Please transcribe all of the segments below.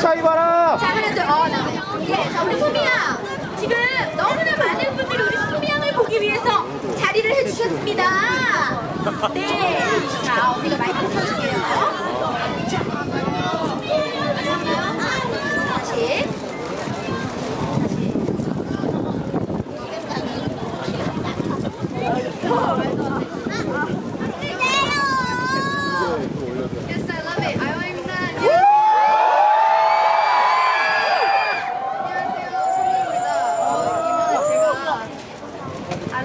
차 이 봐라. 자, 하나, 둘, 어, 나. 예, 자, 우리 소미양. 지금 너무나 많은 분들이 우리 소미양을 보기 위해서 자리를 해주셨습니다. 네. 자, 언니가 마이크 켜줄게요. 자. 다시. Yes, I love it. 아영입니다. 안녕하세요, 소미입니다. 어, 이번에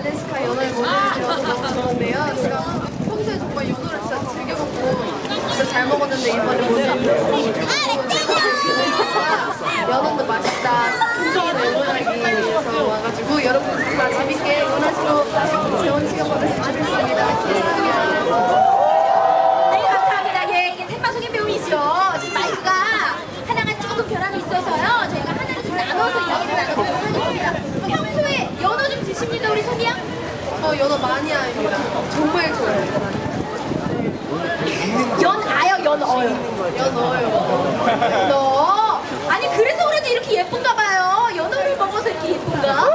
연어의 모델을 되어서 너무 좋은데요. 제가 평소에 정말 연어를 진짜 즐겨 먹고 진짜 잘 먹었는데 이번에 제가 연어도 맛있다. 풍성한 응원하기 위해서 와가지고 여러분 다 재밌게 응원하시고 좋은 시간 보내시면 좋겠습니다. 감사합니다. 네, 감사합니다. 예, 이게 생방송의 배우이죠. 지금 마이크가 하나가 조금 변함이 있어서요. 저희가 하나를 좀 나눠서 이야기를 나눠보도록 하겠습니다. 평소에 연어 좀 드십니까, 우리 소미양? 저 연어 마니아입니다. 정말 좋아해요. 연아요, 연어요. 연어요. 너 아니 그래서 그런지 이렇게 예쁜가 봐요. 연어를 먹어서 이렇게 예쁜가?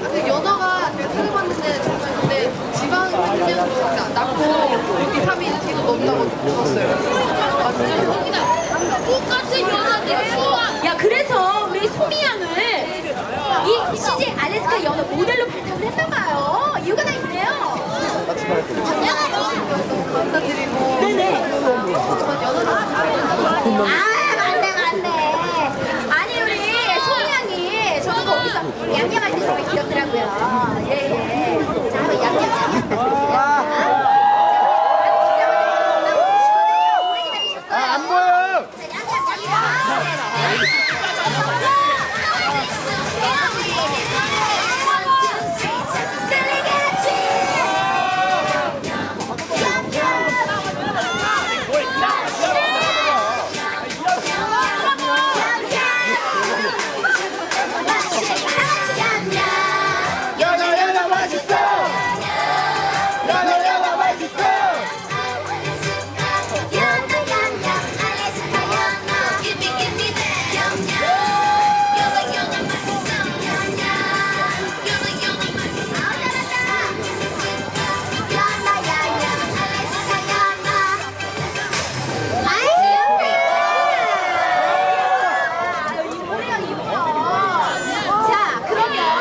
근데 연어가 제가 찾아봤는데 정말 근데 지방 함량도 낮고 비타민 D도 높다고 들었어요. 맞아요. 똑같은 연어 양념할 때 정말 귀엽더라고요.